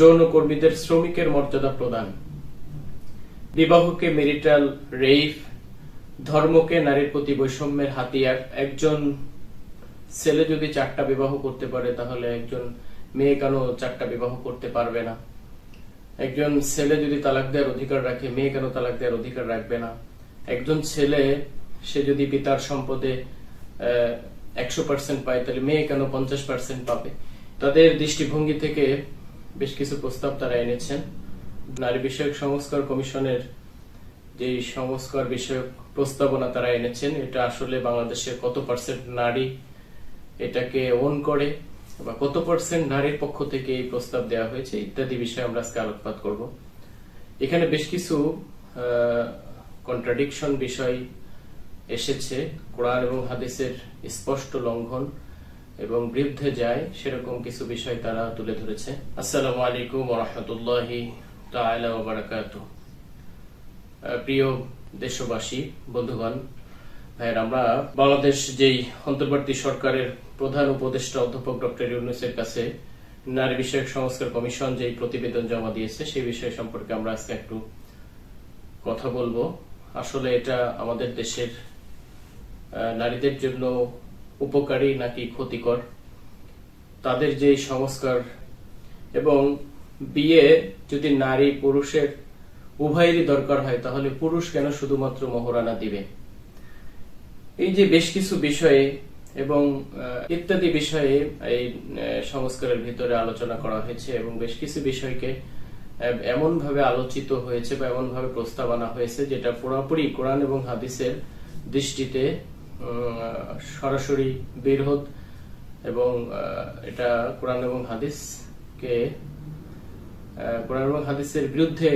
যৌনকর্মীদের শ্রমিকের মর্যাদা প্রদান। বিবাহকে মেরিটাল রেইফ, ধর্মকে নারীর প্রতি বৈষম্যের হাতিয়ার। একজন ছেলে যদি চারটা বিবাহ করতে পারে, তাহলে একজন মেয়ে কেন চারটা বিবাহ করতে পারবে না? একজন ছেলে যদি তালাক দেওয়ার অধিকার রাখে, মেয়ে কেন তালাক দেওয়ার অধিকার রাখবে না? একজন ছেলে, সে যদি পিতার সম্পদে একশো পার্সেন্ট পায়, তাহলে মেয়ে কেন পঞ্চাশ পার্সেন্ট পাবে? তাদের দৃষ্টিভঙ্গি থেকে বেশ কিছু প্রস্তাব তারা এনেছেন। নারী বিষয়ক সংস্কার কমিশনের যে সংস্কার বিষয়ক প্রস্তাবনা তারা এনেছেন, এটা আসলে বাংলাদেশে কত পার্সেন্ট নারী এটাকে ওন করে বা কত পার্সেন্ট নারীর পক্ষ থেকে এই প্রস্তাব দেওয়া হয়েছে, ইত্যাদি বিষয়ে আমরা আজকে আলোকপাত করব। এখানে বেশ কিছু কন্ট্রাডিকশন বিষয় এসেছে। কোরআন এবং হাদিসের স্পষ্ট লঙ্ঘন এবং বৃদ্ধে যায় সেরকম কিছু বিষয় তারা তুলে ধরেছে। আসসালামু আলাইকুম রহমতুল্লাহি আহ, প্রিয় দেশবাসী বন্ধুগণ ভাইয়ের আমরা বাংলাদেশ যেই অন্তর্বর্তী সরকারের প্রধান উপদেষ্টা অধ্যাপক ডক্টর ইউনুসের কাছে নারী বিষয়ক সংস্কার কমিশন যেই প্রতিবেদন জমা দিয়েছে সেই বিষয় সম্পর্কে আমরা আজকে একটু কথা বলব। আসলে এটা আমাদের দেশের নারীদের জন্য উপকারী নাকি ক্ষতিকর? তাদের যে সংস্কার এবং বিয়ে যদি নারী পুরুষের উভয়েরই দরকার হয়, তাহলে পুরুষ কেন শুধুমাত্র মহরানা দিবে? এই যে বেশ কিছু বিষয়ে এবং ইত্যাদি বিষয়ে এই সংস্কারের ভিতরে আলোচনা করা হয়েছে এবং বেশ কিছু বিষয়কে এমন ভাবে আলোচিত হয়েছে বা এমন ভাবে প্রস্তাব আনা হয়েছে যেটা পুরোপুরি কোরআন এবং হাদিসের দৃষ্টিতে সরাসরি বিরোধ এবং এটা কোরআন এবং হাদিসকে কোরআন এবং হাদিসের বিরুদ্ধে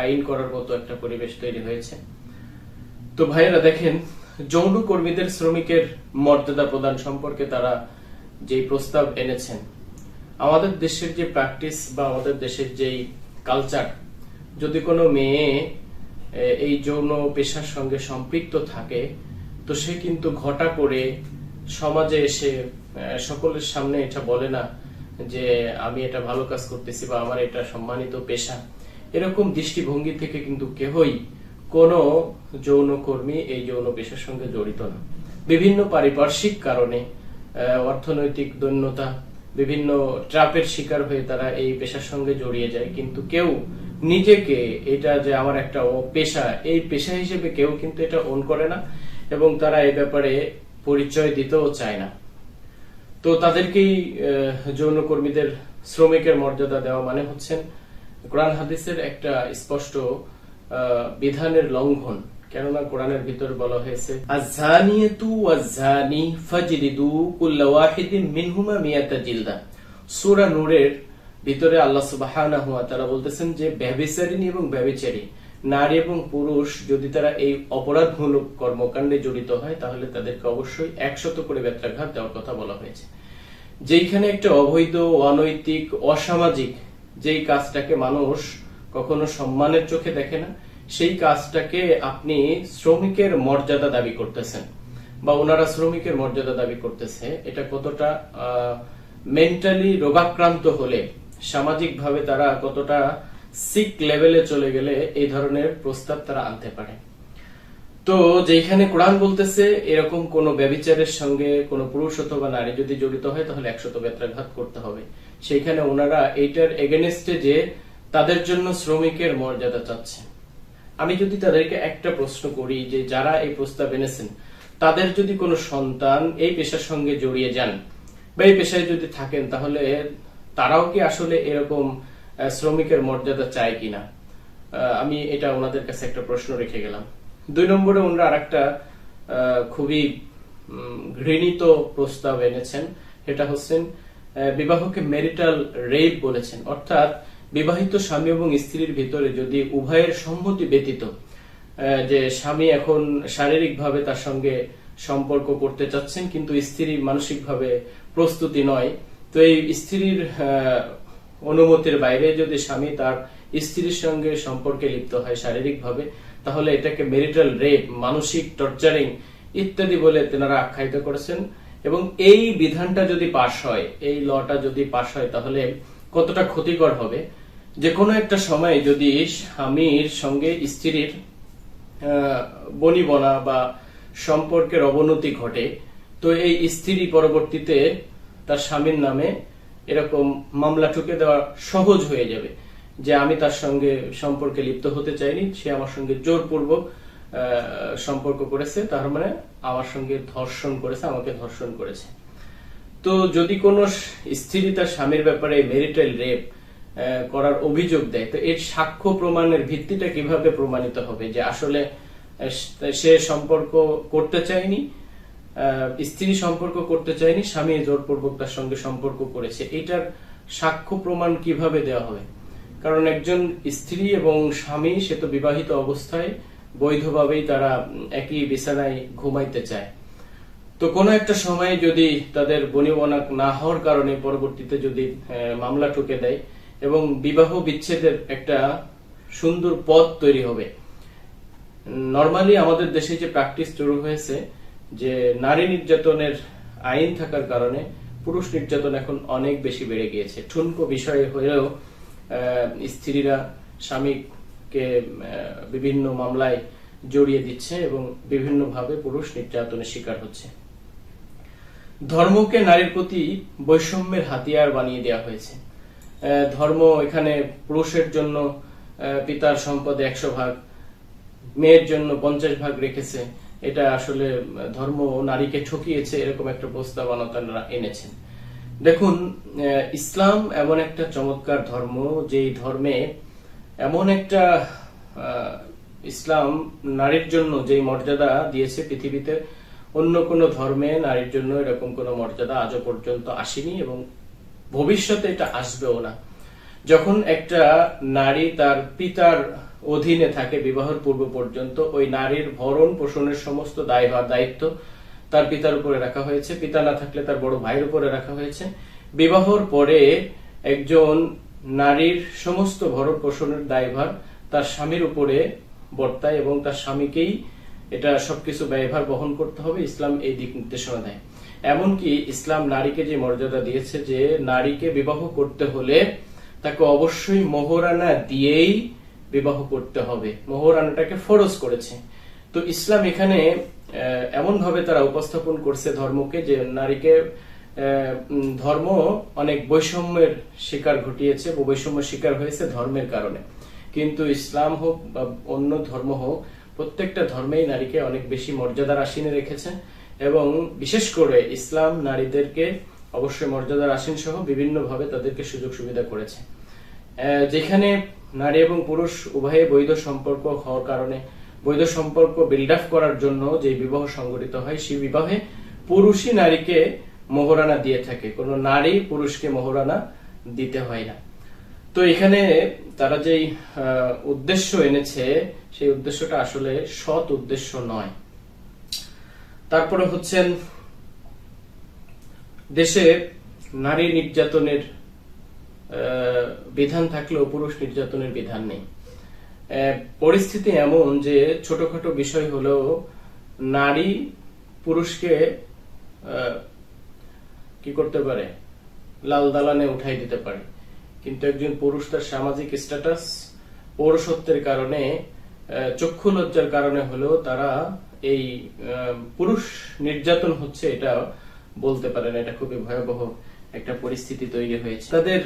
আইন করার মতো একটা পরিবেশ তৈরি হয়েছে। তো ভাইয়েরা দেখেন, যৌন কর্মীদের শ্রমিকের মর্যাদা প্রদান সম্পর্কে তারা যে প্রস্তাব এনেছেন, আমাদের দেশের যে প্র্যাকটিস বা আমাদের দেশের যেই কালচার যদি কোনো মেয়ে এই যৌন পেশার সঙ্গে সম্পৃক্ত থাকে তো সে কিন্তু ঘটা করে সমাজে এসে সকলের সামনে এটা বলে না যে আমি এটা ভালো কাজ করতেছি বা আমার এটা সম্মানিত পেশা। এরকম দৃষ্টিভঙ্গি থেকে কিন্তু কেহই কোনো যৌনকর্মী এই যৌন পেশার সঙ্গে জড়িত না। বিভিন্ন পারিপার্শ্বিক কারণে অর্থনৈতিক দৈন্যতা, বিভিন্ন ট্রাপের শিকার হয়ে তারা এই পেশার সঙ্গে জড়িয়ে যায়। কিন্তু কেউ নিজেকে এটা যে আমার একটা পেশা, এই পেশা হিসেবে কেউ কিন্তু এটা ওন করে না। এবং তারা এই ব্যাপারে পরিচয় দিতেও চায় না। তো তাদেরকেই যৌনকর্মীদের শ্রমিকের মর্যাদা দেওয়া মানে হচ্ছেন কোরআন হাদিসের একটা স্পষ্ট বিধানের লঙ্ঘন। কেননা কোরআনের ভিতর বলা হয়েছে আযানিয়াতু ওয়াজ্জানি ফাজলিদু কুল্লা ওয়াহিদিন মিনহুমা মিয়াতা জিলদা। সূরা নূরের ভিতরে আল্লাহ সুবহানাহু ওয়া তাআলা বলতেছেন যে ব্যভিচারিণী এবং ব্যভিচারী নারী এবং পুরুষ যদি তারা এই অপরাধমূলক কর্মকাণ্ডে জড়িত হয়, তাহলে তাদেরকে অবশ্যই একশত করে বেত্রাঘাত দেওয়ার কথা বলা হয়েছে। যেইখানে একটা অবৈধ, অনৈতিক, অসামাজিক যেই কাজটাকে মানুষ কখনো সম্মানের চোখে দেখে না, সেই কাজটাকে আপনি শ্রমিকের মর্যাদা দাবি করতেছেন বা ওনারা শ্রমিকের মর্যাদা দাবি করতেছে, এটা কতটা মেন্টালি রোগাক্রান্ত হলে, সামাজিকভাবে তারা কতটা সিক লেভেলে চলে গেলে এই ধরনের প্রস্তাব তারা আনতে পারে। তো যেখানে কোরআন বলতেছে, এরকম কোন ব্যবিচারের সঙ্গে কোন পুরুষ অথবা নারী যদি জড়িত হয়, তাহলে একশত বেত্রাঘাত করতে হবে। সেইখানে ওনারা এইটার এগেনস্টে যে তাদের জন্য শ্রমিকের মর্যাদা চাচ্ছে। আমি যদি তাদেরকে একটা প্রশ্ন করি যে যারা এই প্রস্তাব এনেছেন, তাদের যদি কোনো সন্তান এই পেশার সঙ্গে জড়িয়ে যান বা এই পেশায় যদি থাকেন, তাহলে তারাও কি আসলে এরকম শ্রমিকের মর্যাদা চায় কিনা? আমি এটা ওনাদের কাছে একটা প্রশ্ন রেখে গেলাম। দুই নম্বরে ওনারা আরেকটা খুবই ঘৃণিত প্রস্তাব এনেছেন। এটা হচ্ছেন বিবাহকে মেরিটাল রেপ বলেছেন। অর্থাৎ বিবাহিত স্বামী এবং স্ত্রীর ভিতরে যদি উভয়ের সম্মতি ব্যতীত যে স্বামী এখন শারীরিকভাবে তার সঙ্গে সম্পর্ক করতে চাচ্ছেন, কিন্তু স্ত্রী মানসিকভাবে প্রস্তুতি নয়, তো এই স্ত্রীর অনুমতির বাইরে যদি স্বামী তার স্ত্রীর সঙ্গে সম্পর্কে লিপ্ত হয় শারীরিকভাবে, তাহলে এটাকে মেরিটাল রেপ মানসিক টর্চারিং ইত্যাদি বলে তেনারা আখ্যায়িত করেছেন। এবং এই বিধানটা যদি পাশ হয়, এই লটা যদি পাশ হয়, তাহলে কতটা ক্ষতিকর হবে? যে কোনো একটা সময় যদি স্বামীর সঙ্গে স্ত্রীর বনিবনা বা সম্পর্কের অবনতি ঘটে, তো এই স্ত্রী পরবর্তীতে তার স্বামীর নামে এরকম মামলা ঠুকে দেওয়া সহজ হয়ে যাবে। যে আমি তার সঙ্গে সম্পর্কে লিপ্ত হতে চাইনি, সে আমার সঙ্গে জোরপূর্বক সম্পর্ক করেছে, তার মানে আমার সঙ্গে ধর্ষণ করেছে, আমাকে ধর্ষণ করেছে। তো যদি কোনো স্ত্রী তার স্বামীর ব্যাপারে মেরিটাল রেপ করার অভিযোগ দেয়, তো এর সাক্ষ্য প্রমাণের ভিত্তিটা কীভাবে প্রমাণিত হবে? যে আসলে সে সম্পর্ক করতে চায়নি স্ত্রী সম্পর্ক করতে চায়নি, স্বামী জোরপূর্বক তার সঙ্গে সম্পর্ক করেছে। এটার সাক্ষ্য প্রমাণ কীভাবে দেওয়া হবে কারণ একজন স্ত্রী এবং স্বামী, সে তো বিবাহিত অবস্থায়, বৈধভাবেই তারা একই বিছানায় ঘুমাইতে চায়। তো কোনো একটা সময়ে যদি তাদের বনিবনা না হওয়ার কারণে পরবর্তীতে যদি মামলা ঠুকে দেয় এবং বিবাহ বিচ্ছেদের একটা সুন্দর পথ তৈরি হবে। নর্মালি আমাদের দেশে যে প্র্যাকটিস শুরু হয়েছে যে নারী নির্যাতনের আইন থাকার কারণে পুরুষ নির্যাতন এখন অনেক বেশি বেড়ে গিয়েছে। ঠুনকো বিষয় হয়েও স্ত্রীরা স্বামীকে বিভিন্ন মামলায় জড়িয়ে দিচ্ছে এবং বিভিন্নভাবে পুরুষ নির্যাতনের শিকার হচ্ছে। ধর্মকে নারীর প্রতি বৈষম্যের হাতিয়ার বানিয়ে দেওয়া হয়েছে। ধর্ম এখানে পুরুষের জন্য পিতার সম্পদে একশো ভাগ, মেয়ের জন্য পঞ্চাশ ভাগ রেখেছে। এটা আসলে ধর্ম নারীকে ঠকিয়েছে এরকম একটা প্রস্তাবনা তারা এনেছেন। দেখুন ইসলাম এমন একটা চমৎকার ধর্ম, যেই ধর্মে এমন একটা ইসলাম নারীর জন্য যেই মর্যাদা দিয়েছে পৃথিবীতে, অন্য কোনো ধর্মে নারীর জন্য এরকম কোনো মর্যাদা আজও পর্যন্ত আসেনি এবং ভবিষ্যতে এটা আসবেও না। যখন একটা নারী তার পিতার অধীনে থাকে বিবাহের পূর্ব পর্যন্ত। ওই নারীর ভরণ পোষণের সমস্ত দায়ভার দায়িত্ব তার পিতার উপরে রাখা হয়েছে। পিতা না থাকলে তার বড় ভাইয়ের উপরে রাখা হয়েছে। বিবাহর পরে একজন নারীর সমস্ত ভরণ পোষণের দায়ভার তার স্বামীর উপরে বর্তায় এবং তার স্বামীকেই এটা সবকিছু ব্যয়ভার বহন করতে হবে, ইসলাম এই দিক নির্দেশনা দেয়। এমনকি ইসলাম নারীকে যে মর্যাদা দিয়েছে যে নারীকে বিবাহ করতে হলে তাকে অবশ্যই মোহরানা দিয়েই বিবাহ করতে হবে। মোহরানাটাকে ফরজ করেছে। তো ইসলাম এখানে এমন ভাবে তারা উপস্থাপন করছে ধর্মকে যে নারীকে ধর্ম অনেক বৈষম্যের শিকার ঘটিয়েছে বৈষম্য শিকার হয়েছে ধর্মের কারণে। কিন্তু ইসলাম হোক বা অন্য ধর্ম হোক, প্রত্যেকটা ধর্মেই নারীকে অনেক বেশি মর্যাদার আসীনে রেখেছে এবং বিশেষ করে ইসলাম নারীদেরকে অবশ্যই মর্যাদার আসীন সহ বিভিন্নভাবে তাদেরকে সুযোগ সুবিধা করেছে। যেখানে নারী এবং পুরুষ উভয়ে বৈধ সম্পর্ক হওয়ার কারণে, বৈধ সম্পর্ক বিল্ড আপ করার জন্য যে বিবাহ সংগঠিত হয়, সেই বিবাহে পুরুষই নারীকে মোহরানা দিয়ে থাকে। কোনো নারী পুরুষকে মোহরানা দিতে হয় না। তো এখানে তারা যেই উদ্দেশ্য এনেছে, সেই উদ্দেশ্যটা আসলে সৎ উদ্দেশ্য নয়। তারপরে হচ্ছেন দেশে নারী নির্যাতনের বিধান থাকলেও পুরুষ নির্যাতনের বিধান নেই। পরিস্থিতি এমন যে ছোটখাটো বিষয় হলেও নারী পুরুষকে কি করতে পারে? লাল দালানে উঠাই দিতে পারে। কিন্তু একজন পুরুষ তার সামাজিক স্ট্যাটাস পৌরসত্বের কারণে চক্ষু লজ্জার কারণে হলেও তারা এই পুরুষ নির্যাতন হচ্ছে এটা বলতে পারে না এটা খুবই ভয়াবহ একটা পরিস্থিতি তৈরি হয়েছে। তাদের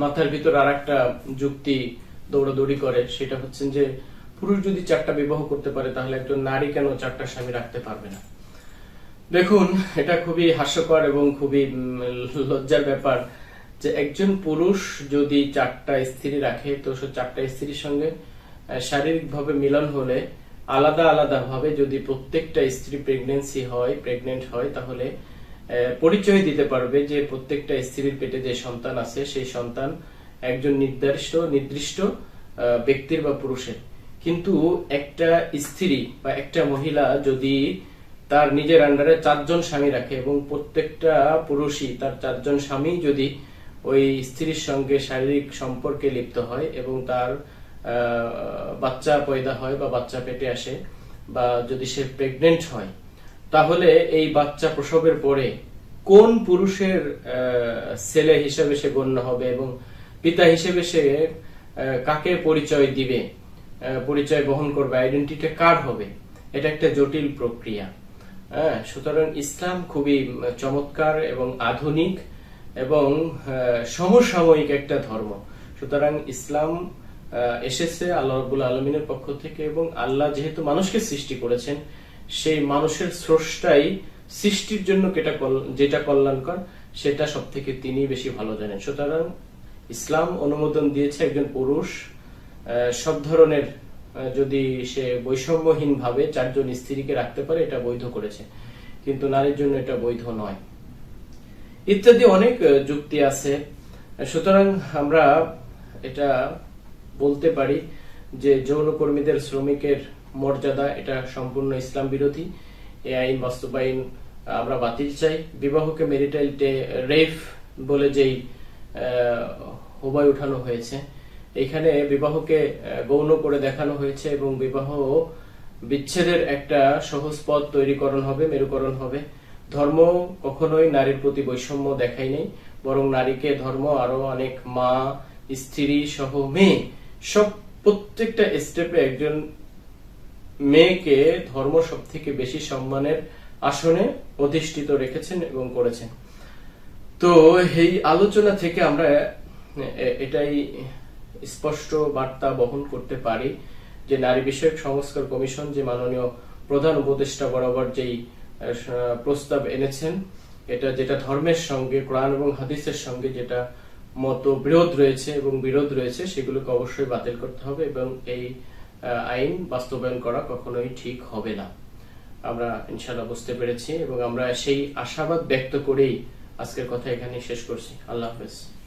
মাথার ভিতর আর একটা যুক্তি দৌড়াদৌড়ি করে, সেটা হচ্ছে যে, পুরুষ যদি চারটা বিবাহ করতে পারে, তাহলে একজন নারী কেন চারটা স্বামী রাখতে পারবে না? দেখুন, এটা খুবই হাস্যকর এবং খুবই লজ্জার ব্যাপার যে, একজন পুরুষ যদি চারটা স্ত্রী রাখে, তো সে চারটা স্ত্রীর সঙ্গে শারীরিক ভাবে মিলন হলে আলাদা আলাদা ভাবে যদি প্রত্যেকটা স্ত্রী প্রেগনেন্সি হয় প্রেগনেন্ট হয়, তাহলে পরিচয় দিতে পারবে যে প্রত্যেকটা স্ত্রীর পেটে যে সন্তান আছে, সেই সন্তান একজন নির্দিষ্ট নির্দিষ্ট ব্যক্তির বা পুরুষের। কিন্তু একটা স্ত্রী বা একটা মহিলা যদি তার নিজের আন্ডারে চারজন স্বামী রাখে এবং প্রত্যেকটা পুরুষই তার চারজন স্বামী যদি ওই স্ত্রীর সঙ্গে শারীরিক সম্পর্কে লিপ্ত হয় এবং তার বাচ্চা পয়দা হয় বা বাচ্চা পেটে আসে বা যদি সে প্রেগনেন্ট হয় তাহলে এই বাচ্চা প্রসবের পরে কোন পুরুষের ছেলে হিসেবে সে গণ্য হবে এবং পিতা হিসেবে সে কাকে পরিচয় দিবে পরিচয় বহন করবে আইডেন্টিটি কার হবে? এটা একটা জটিল প্রক্রিয়া। হ্যাঁ সুতরাং ইসলাম খুবই চমৎকার এবং আধুনিক এবং সমসাময়িক একটা ধর্ম। সুতরাং ইসলাম এসেছে আল্লাহ রাব্বুল আলমিনের পক্ষ থেকে এবং আল্লাহ যেহেতু মানুষকে সৃষ্টি করেছেন সেই মানুষের স্রষ্টাই সৃষ্টির জন্য কল- যেটা কল্যাণকর, সেটা সব থেকে তিনি বেশি ভালো জানেন। সুতরাং ইসলাম অনুমোদন দিয়েছে একজন পুরুষ সব ধরনের যদি সে বৈষম্যহীন ভাবে চারজন স্ত্রীকে রাখতে পারে, এটা বৈধ করেছে। কিন্তু নারীর জন্য এটা বৈধ নয়। ইত্যাদি অনেক যুক্তি আছে। সুতরাং আমরা এটা বলতে পারি যে যৌনকর্মীদের, শ্রমিকের মর্যাদা, এটা সম্পূর্ণ ইসলাম বিরোধী। এই আইন বাস্তবায়ন আমরা বাতিল চাই। বিবাহকে মেরিটাইল রেফ বলে যেই হোবায় উঠানো হয়েছে। এখানে বিবাহকে গৌণ করে দেখানো হয়েছে এবং বিবাহ বিচ্ছেদের একটা সহজ পথ তৈরিকরণ হবে, মেরুকরণ হবে। ধর্ম কখনোই নারীর প্রতি বৈষম্য দেখাই নেই, বরং নারীকে ধর্ম, আরও অনেক মা, স্ত্রী সহ মেয়ে, সব প্রত্যেকটা স্টেপে একজন মেয়েকে ধর্ম সব থেকে বেশি সম্মানের আসনে অধিষ্ঠিত রেখেছেন এবং করেছেন। তো এই আলোচনা থেকে আমরা এটাই স্পষ্ট বার্তা বহন করতে পারি যে নারী বিষয়ক সংস্কার কমিশন যে মাননীয় প্রধান উপদেষ্টা বরাবর যেই প্রস্তাব এনেছেন, এটা যেটা ধর্মের সঙ্গে, কোরআন এবং হাদিসের সঙ্গে যেটা মত বিরোধ রয়েছে এবং বিরোধ রয়েছে, সেগুলোকে অবশ্যই বাতিল করতে হবে এবং এই আইন বাস্তবায়ন করা কখনোই ঠিক হবে না। আমরা ইনশাল্লাহ বুঝতে পেরেছি এবং আমরা সেই আশাবাদ ব্যক্ত করেই আজকের কথা এখানে শেষ করছি। আল্লাহ হাফেজ।